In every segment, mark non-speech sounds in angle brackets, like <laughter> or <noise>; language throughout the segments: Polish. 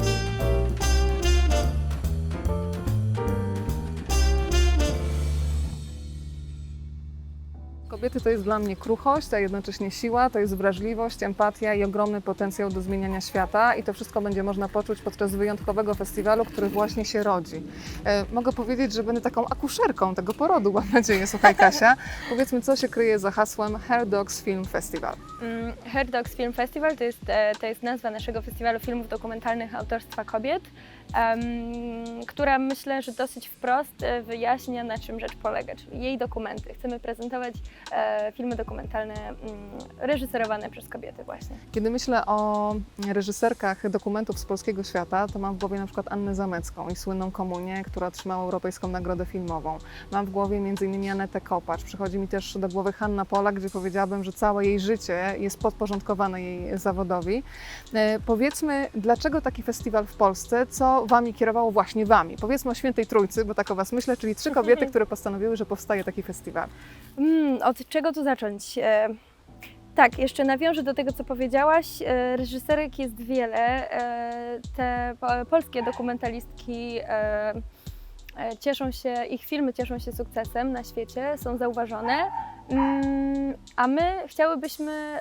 Thank you. Kobiety to jest dla mnie kruchość, a jednocześnie siła, to jest wrażliwość, empatia i ogromny potencjał do zmieniania świata i to wszystko będzie można poczuć podczas wyjątkowego festiwalu, który właśnie się rodzi. E, mogę powiedzieć, że będę taką akuszerką tego porodu, mam nadzieję, słuchaj <laughs> Kasia. Powiedzmy, co się kryje za hasłem Hair Dogs Film Festival. Mm, Hair Dogs Film Festival to jest, e, to jest nazwa naszego festiwalu filmów dokumentalnych autorstwa kobiet, która myślę, że dosyć wprost e, wyjaśnia, na czym rzecz polega, czyli jej dokumenty. Chcemy prezentować e, filmy dokumentalne mm, reżyserowane przez kobiety właśnie. Kiedy myślę o reżyserkach dokumentów z polskiego świata, to mam w głowie na przykład Annę Zamecką i słynną Komunię, która otrzymała Europejską Nagrodę Filmową. Mam w głowie m.in. Anetę Kopacz. Przychodzi mi też do głowy Hanna Polak, gdzie powiedziałabym, że całe jej życie jest podporządkowane jej zawodowi. E, powiedzmy, dlaczego taki festiwal w Polsce? Co Wami kierowało właśnie Wami? Powiedzmy o Świętej Trójcy, bo tak o Was myślę, czyli trzy kobiety, które postanowiły, że powstaje taki festiwal. Mm, od czego tu zacząć? E, tak, jeszcze nawiążę do tego, co powiedziałaś. E, reżyserek jest wiele. E, te po, polskie dokumentalistki e, e, cieszą się, ich filmy cieszą się sukcesem na świecie, są zauważone. Mm, a my chciałybyśmy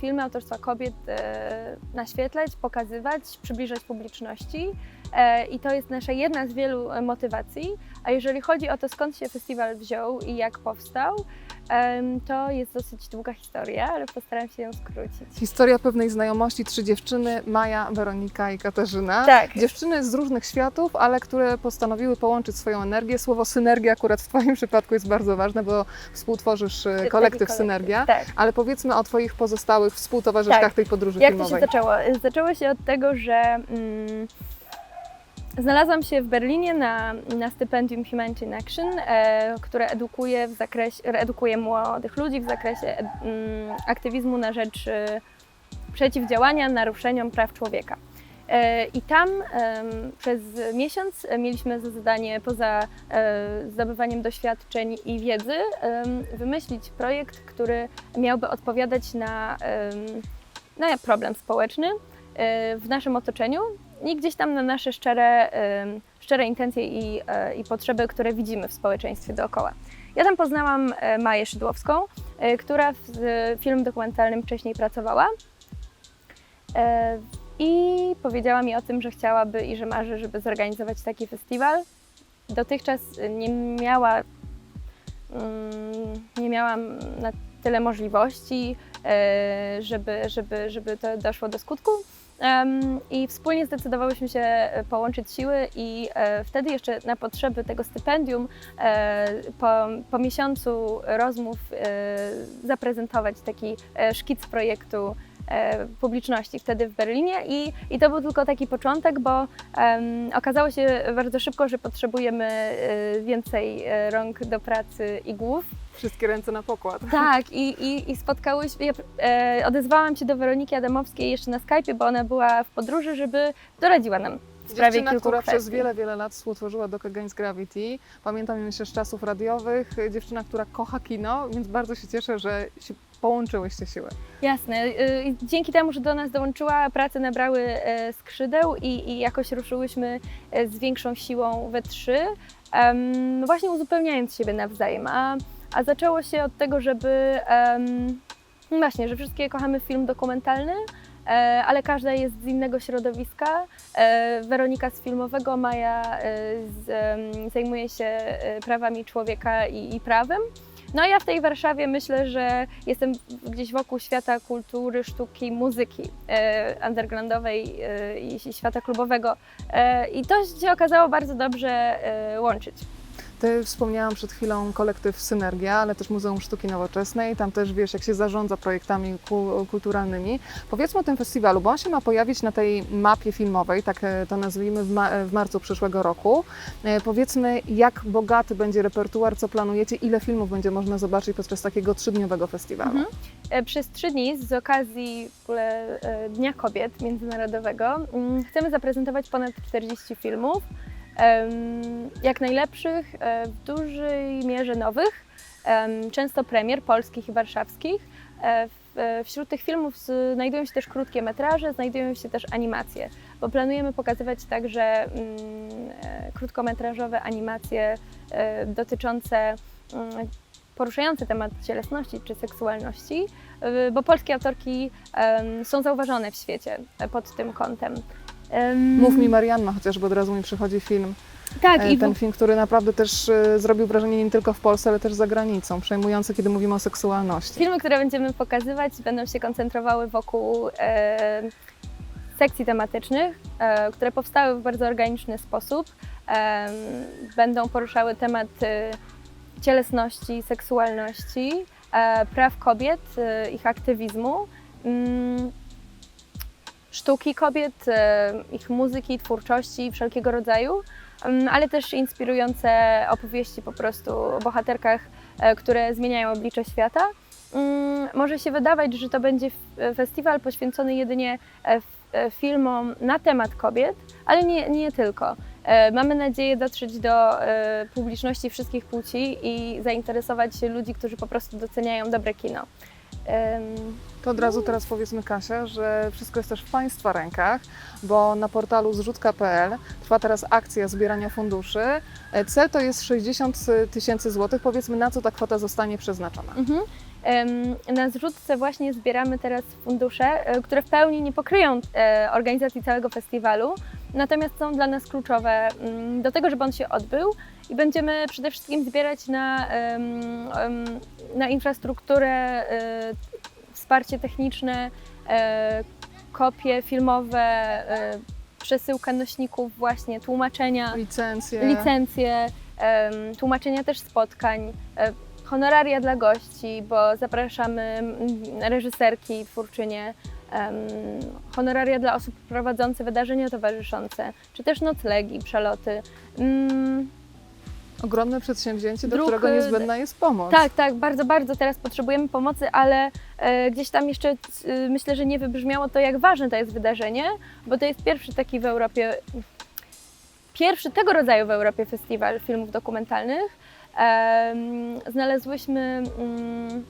filmy autorstwa kobiet e, naświetlać, pokazywać, przybliżać publiczności. E, I to jest nasza jedna z wielu e, motywacji. A jeżeli chodzi o to, skąd się festiwal wziął i jak powstał, to jest dosyć długa historia, ale postaram się ją skrócić. Historia pewnej znajomości, trzy dziewczyny, Maja, Weronika i Katarzyna. Tak. Dziewczyny z różnych światów, ale które postanowiły połączyć swoją energię. Słowo synergia akurat w Twoim przypadku jest bardzo ważne, bo współtworzysz e, Taki kolektyw Synergia. Tak. Ale powiedzmy o Twoich pozostałych współtowarzyszkach Tak. tej podróży Jak to filmowej. się zaczęło? Zaczęło się od tego, że mm, znalazłam się w Berlinie na, na stypendium Humanity in Action, e, które edukuje, w zakresie, edukuje młodych ludzi w zakresie ed- mm, aktywizmu na rzecz e, przeciwdziałania naruszeniom praw człowieka. E, I tam przez miesiąc e, mieliśmy za zadanie, poza e, zdobywaniem doświadczeń i wiedzy, wymyślić projekt, który miałby odpowiadać na, na problem społeczny e, w naszym otoczeniu i gdzieś tam na nasze szczere, szczere intencje i, e, i potrzeby, które widzimy w społeczeństwie dookoła. Ja tam poznałam e, Maję Szydłowską, e, która w z filmem dokumentalnym wcześniej pracowała. I powiedziała mi o tym, że chciałaby i że marzy, żeby zorganizować taki festiwal. Dotychczas nie miała, mm, nie miałam na tyle możliwości, żeby, żeby, żeby to doszło do skutku. I wspólnie zdecydowałyśmy się e, połączyć siły i e, wtedy jeszcze na potrzeby tego stypendium e, po, po miesiącu rozmów zaprezentować taki szkic projektu publiczności wtedy w Berlinie i, i to był tylko taki początek, bo em, okazało się bardzo szybko, że potrzebujemy więcej rąk do pracy i głów. Wszystkie ręce na pokład. Tak, i, i, i spotkałyśmy, ja e, odezwałam się do Weroniki Adamowskiej jeszcze na Skype'ie, bo ona była w podróży, żeby doradziła nam w sprawie Dziewczyna, kilku która kwestii. przez wiele, wiele lat współtworzyła Doc Against Gravity. Pamiętam ją jeszcze z czasów radiowych. Dziewczyna, która kocha kino, więc bardzo się cieszę, że się połączyłyście siły. Jasne. y, Dzięki temu, że do nas dołączyła, prace nabrały e, skrzydeł i, i jakoś ruszyłyśmy e, z większą siłą we trzy, właśnie uzupełniając siebie nawzajem. A, a zaczęło się od tego, żeby no właśnie, że wszystkie kochamy film dokumentalny, e, ale każda jest z innego środowiska. E, Weronika z filmowego, Maja e, z, zajmuje się prawami człowieka i, i prawem. No a ja w tej Warszawie myślę, że jestem gdzieś wokół świata kultury, sztuki, muzyki undergroundowej i świata klubowego. I to się okazało bardzo dobrze łączyć. Ty wspomniałam przed chwilą kolektyw Synergia, ale też Muzeum Sztuki Nowoczesnej. Tam też wiesz, jak się zarządza projektami ku- kulturalnymi. Powiedzmy o tym festiwalu, bo on się ma pojawić na tej mapie filmowej, tak e, to nazwijmy, w, ma- w marcu przyszłego roku. E, Powiedzmy, jak bogaty będzie repertuar, co planujecie, ile filmów będzie można zobaczyć podczas takiego trzydniowego festiwalu. Mhm. E, Przez trzy dni z okazji e, Dnia Kobiet Międzynarodowego mm, chcemy zaprezentować ponad 40 filmów, jak najlepszych, e, w dużej mierze nowych, często premier polskich i warszawskich. E, w, wśród tych filmów znajdują się też krótkie metraże, znajdują się też animacje, bo planujemy pokazywać także mm, e, krótkometrażowe animacje e, dotyczące, mm, poruszające temat cielesności czy seksualności, e, bo polskie autorki są zauważone w świecie e, pod tym kątem. Mów mi Marianna, chociażby od razu mi przychodzi film. tak, E, i Ten film, który naprawdę też e, zrobił wrażenie nie tylko w Polsce, ale też za granicą. Przejmujący, kiedy mówimy o seksualności. Filmy, które będziemy pokazywać, będą się koncentrowały wokół e, sekcji tematycznych, e, które powstały w bardzo organiczny sposób. E, będą poruszały temat e, cielesności, seksualności, e, praw kobiet, e, ich aktywizmu, mm, sztuki kobiet, e, ich muzyki, twórczości wszelkiego rodzaju, mm, ale też inspirujące opowieści po prostu o bohaterkach, e, które zmieniają oblicze świata. Mm, Może się wydawać, że to będzie festiwal poświęcony jedynie e, filmom na temat kobiet, ale nie, nie tylko. Mamy nadzieję dotrzeć do publiczności wszystkich płci i zainteresować ludzi, którzy po prostu doceniają dobre kino. To od razu teraz powiedzmy Kasia, że wszystko jest też w Państwa rękach, bo na portalu zrzutka.pl trwa teraz akcja zbierania funduszy. E, Cel to jest 60 tysięcy złotych. Powiedzmy, na co ta kwota zostanie przeznaczona. Mhm. Na zrzutce właśnie zbieramy teraz fundusze, e, które w pełni nie pokryją e, organizacji całego festiwalu, natomiast są dla nas kluczowe mm, do tego, żeby on się odbył i będziemy przede wszystkim zbierać na, na infrastrukturę, e, wsparcie techniczne, kopie filmowe, przesyłka nośników właśnie, tłumaczenia Licencje. licencje, tłumaczenia też spotkań, honoraria dla gości, bo zapraszamy reżyserki, twórczynie, honoraria dla osób prowadzących wydarzenia towarzyszące, czy też noclegi, przeloty. Mm, Ogromne przedsięwzięcie, do Druk, którego y, niezbędna jest pomoc. tak, tak, bardzo, bardzo teraz potrzebujemy pomocy, ale e, gdzieś tam jeszcze e, myślę, że nie wybrzmiało to, jak ważne to jest wydarzenie, bo to jest pierwszy taki w Europie, pierwszy tego rodzaju w Europie festiwal filmów dokumentalnych. Znalazłyśmy mm,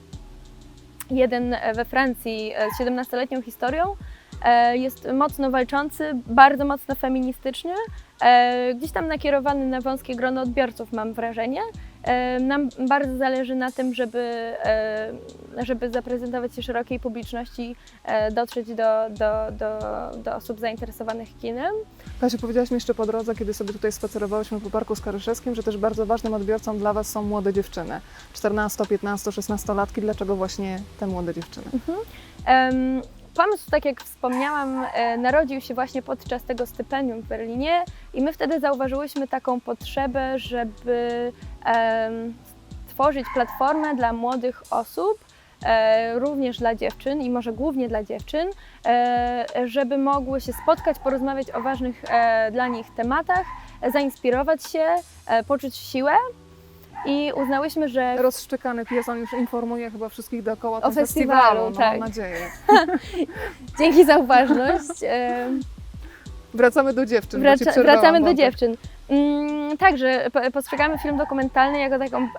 jeden we Francji z 17-letnią historią. E, Jest mocno walczący, bardzo mocno feministyczny, e, gdzieś tam nakierowany na wąskie grono odbiorców, mam wrażenie. E, Nam bardzo zależy na tym, żeby, e, żeby zaprezentować się szerokiej publiczności, e, dotrzeć do, do, do, do osób zainteresowanych kinem. Kasiu, powiedziałaś mi jeszcze po drodze, kiedy sobie tutaj spacerowałyśmy po Parku Skaryszewskim, że też bardzo ważnym odbiorcą dla Was są młode dziewczyny. 14, 15, 16 latki. Dlaczego właśnie te młode dziewczyny? Em, Pomysł, tak jak wspomniałam, e, narodził się właśnie podczas tego stypendium w Berlinie i my wtedy zauważyłyśmy taką potrzebę, żeby em, stworzyć platformę dla młodych osób, e, również dla dziewczyn i może głównie dla dziewczyn, e, żeby mogły się spotkać, porozmawiać o ważnych dla nich tematach, zainspirować się, poczuć siłę. I uznałyśmy, że Rozszczekany pies, on już informuje chyba wszystkich dookoła o festiwalu, festiwalu, no, tak. mam nadzieję. <laughs> dzięki za uważność. Wracamy do dziewczyn, Wraca, wracamy do dziewczyn. Mm, także po- postrzegamy film dokumentalny jako, taką,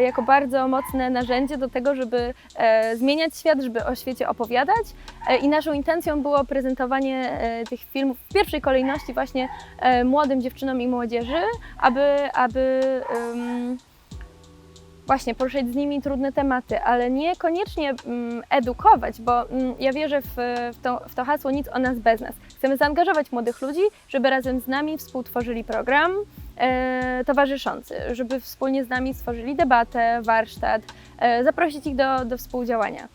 jako bardzo mocne narzędzie do tego, żeby e, zmieniać świat, żeby o świecie opowiadać. E, I naszą intencją było prezentowanie e, tych filmów w pierwszej kolejności właśnie e, młodym dziewczynom i młodzieży, aby, aby właśnie poruszać z nimi trudne tematy, ale niekoniecznie mm, edukować, bo mm, ja wierzę w, w, to, w to hasło nic o nas bez nas. Chcemy zaangażować młodych ludzi, żeby razem z nami współtworzyli program e, towarzyszący, żeby wspólnie z nami stworzyli debatę, warsztat, e, zaprosić ich do, do współdziałania.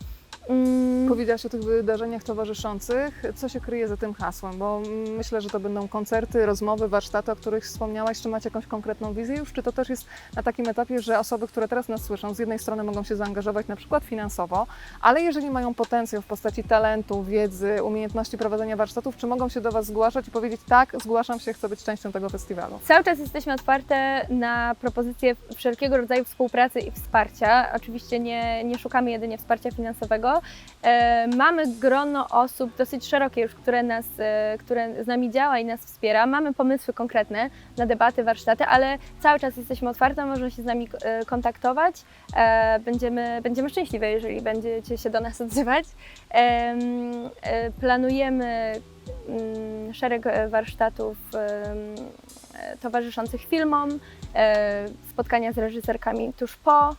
Mm, Powiedziałaś o tych wydarzeniach towarzyszących. Co się kryje za tym hasłem? Bo myślę, że to będą koncerty, rozmowy, warsztaty, o których wspomniałaś. Czy macie jakąś konkretną wizję już? Czy to też jest na takim etapie, że osoby, które teraz nas słyszą, z jednej strony mogą się zaangażować na przykład finansowo, ale jeżeli mają potencjał w postaci talentu, wiedzy, umiejętności prowadzenia warsztatów, czy mogą się do Was zgłaszać i powiedzieć tak, zgłaszam się, chcę być częścią tego festiwalu? Cały czas jesteśmy otwarte na propozycje wszelkiego rodzaju współpracy i wsparcia. Oczywiście nie, nie szukamy jedynie wsparcia finansowego, E, mamy grono osób dosyć szerokie już, które, nas, e, które z nami działa i nas wspiera. Mamy pomysły konkretne na debaty, warsztaty, ale cały czas jesteśmy otwarte, można się z nami e, kontaktować. Będziemy, będziemy szczęśliwe, jeżeli będziecie się do nas odzywać. Em, Planujemy mm, szereg warsztatów towarzyszących filmom, spotkania z reżyserkami tuż po.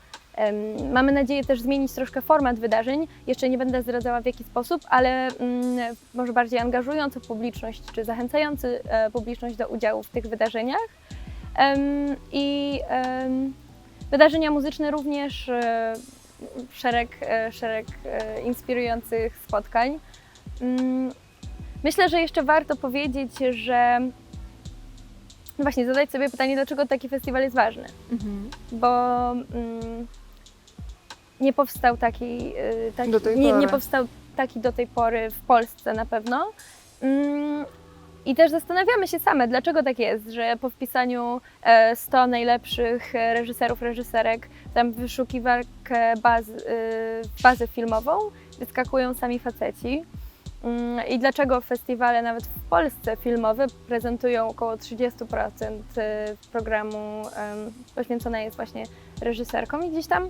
Mamy nadzieję też zmienić troszkę format wydarzeń. Jeszcze nie będę zdradzała w jaki sposób, ale mm, może bardziej angażujący publiczność, czy zachęcający e, publiczność do udziału w tych wydarzeniach. I wydarzenia muzyczne również, e, szereg, e, szereg inspirujących spotkań. Mm, Myślę, że jeszcze warto powiedzieć, że no właśnie zadać sobie pytanie, dlaczego taki festiwal jest ważny Mhm. bo mm, nie powstał taki, y, taki Do tej nie, pory. nie powstał taki do tej pory w Polsce na pewno. Mm, I też zastanawiamy się same, dlaczego tak jest, że po wpisaniu e, 100 najlepszych e, reżyserów, reżyserek, tam w wyszukiwarkę baz, y, bazę filmową wyskakują sami faceci. Mm, I dlaczego festiwale nawet w Polsce filmowe prezentują około 30% y, programu poświęcone jest właśnie reżyserkom i gdzieś tam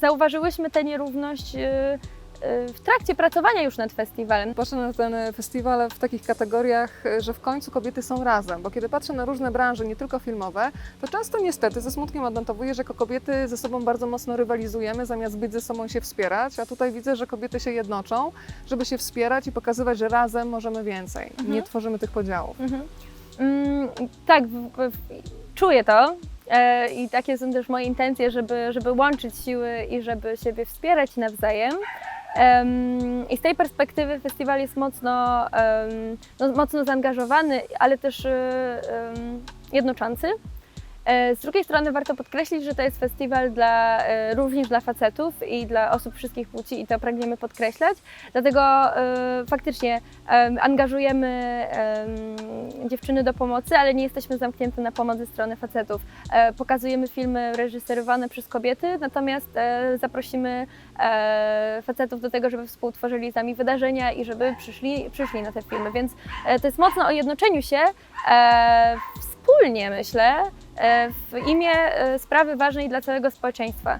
zauważyłyśmy tę nierówność y, y, w trakcie pracowania już nad festiwalem. Patrzę na ten festiwal w takich kategoriach, że w końcu kobiety są razem, bo kiedy patrzę na różne branże, nie tylko filmowe, to często niestety ze smutkiem odnotowuję, że jako kobiety ze sobą bardzo mocno rywalizujemy, zamiast być ze sobą się wspierać, a tutaj widzę, że kobiety się jednoczą, żeby się wspierać i pokazywać, że razem możemy więcej. Mhm. Nie tworzymy tych podziałów. Mhm. Mm, tak, w, w, czuję to. E, I takie są też moje intencje, żeby, żeby łączyć siły i żeby siebie wspierać nawzajem. Em, I z tej perspektywy festiwal jest mocno, em, no, mocno zaangażowany, ale też em, jednoczący. E, Z drugiej strony warto podkreślić, że to jest festiwal dla, e, również dla facetów i dla osób wszystkich płci i to pragniemy podkreślać. Dlatego e, faktycznie em, angażujemy em, dziewczyny do pomocy, ale nie jesteśmy zamknięte na pomoc ze strony facetów. Pokazujemy filmy reżyserowane przez kobiety, natomiast zaprosimy facetów do tego, żeby współtworzyli z nami wydarzenia i żeby przyszli, przyszli na te filmy. Więc to jest mocno o jednoczeniu się wspólnie, myślę, e, w imię e, sprawy ważnej dla całego społeczeństwa.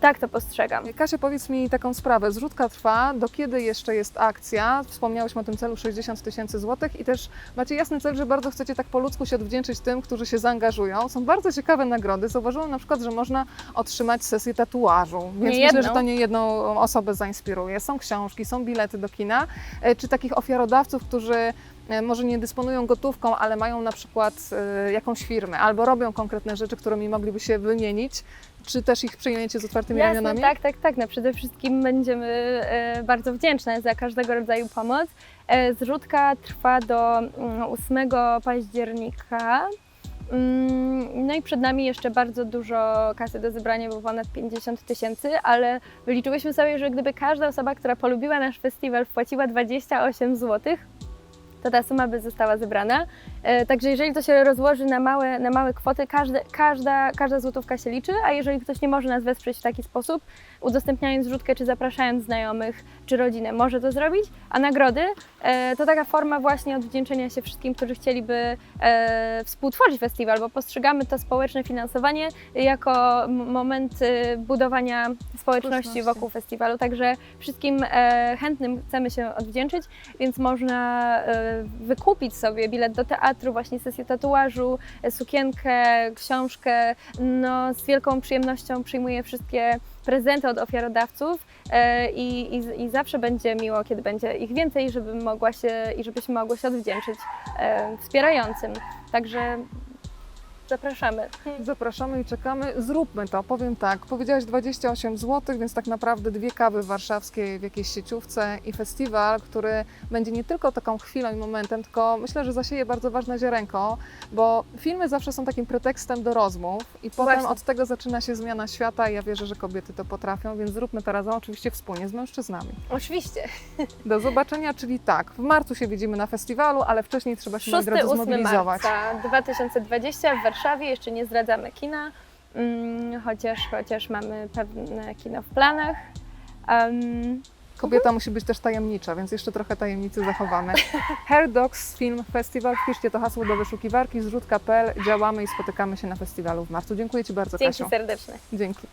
Tak to postrzegam. Kasia, powiedz mi taką sprawę. Zrzutka trwa, do kiedy jeszcze jest akcja? Wspomniałyśmy o tym celu 60 tysięcy złotych i też macie jasny cel, że bardzo chcecie tak po ludzku się odwdzięczyć tym, którzy się zaangażują. Są bardzo ciekawe nagrody. Zauważyłam na przykład, że można otrzymać sesję tatuażu, więc myślę, jedną. że to nie jedną osobę zainspiruje. Są książki, są bilety do kina. E, Czy takich ofiarodawców, którzy e, może nie dysponują gotówką, ale mają na przykład e, jakąś firmę albo robią konkretne rzeczy, którymi mogliby się wymienić, czy też ich przyjmiecie z otwartymi Jasne, ramionami? tak, tak, tak. No przede wszystkim będziemy e, bardzo wdzięczne za każdego rodzaju pomoc. E, zrzutka trwa do mm, 8 października. Mm, No i przed nami jeszcze bardzo dużo kasy do zebrania, bo ponad 50 tysięcy, ale wyliczyłyśmy sobie, że gdyby każda osoba, która polubiła nasz festiwal, wpłaciła 28 zł, to ta suma by została zebrana. E, Także jeżeli to się rozłoży na małe, na małe kwoty, każde, każda, każda złotówka się liczy, a jeżeli ktoś nie może nas wesprzeć w taki sposób, udostępniając rzutkę, czy zapraszając znajomych, czy rodzinę, może to zrobić, a nagrody e, to taka forma właśnie odwdzięczenia się wszystkim, którzy chcieliby e, współtworzyć festiwal, bo postrzegamy to społeczne finansowanie jako moment e, budowania społeczności wokół festiwalu, także wszystkim chętnym chcemy się odwdzięczyć, więc można wykupić sobie bilet do teatru, właśnie sesję tatuażu, sukienkę, książkę. No, z wielką przyjemnością przyjmuję wszystkie prezenty od ofiarodawców e, i, i, i zawsze będzie miło, kiedy będzie ich więcej, żeby mogła się i żebyśmy mogły się odwdzięczyć e, wspierającym. Także zapraszamy. Zapraszamy i czekamy. Zróbmy to. Powiem tak, powiedziałaś 28 zł, więc tak naprawdę dwie kawy warszawskie w jakiejś sieciówce i festiwal, który będzie nie tylko taką chwilą i momentem, tylko myślę, że zasieje bardzo ważne ziarenko, bo filmy zawsze są takim pretekstem do rozmów i potem Właśnie. od tego zaczyna się zmiana świata i ja wierzę, że kobiety to potrafią, więc zróbmy to razem, oczywiście wspólnie z mężczyznami. Oczywiście. Do zobaczenia, czyli tak, w marcu się widzimy na festiwalu, ale wcześniej trzeba się, moi drodzy, 6-8 zmobilizować. marca 2020 w Warszawie, jeszcze nie zdradzamy kina, mm, chociaż, chociaż mamy pewne kino w planach. Em, Kobieta musi być też tajemnicza, więc jeszcze trochę tajemnicy zachowamy. <laughs> Hair Dogs Film Festival. Wpiszcie to hasło do wyszukiwarki zrzutka.pl. Działamy i spotykamy się na festiwalu w marcu. Dziękuję Ci bardzo, dzięki Kasiu. serdeczne. Dzięki.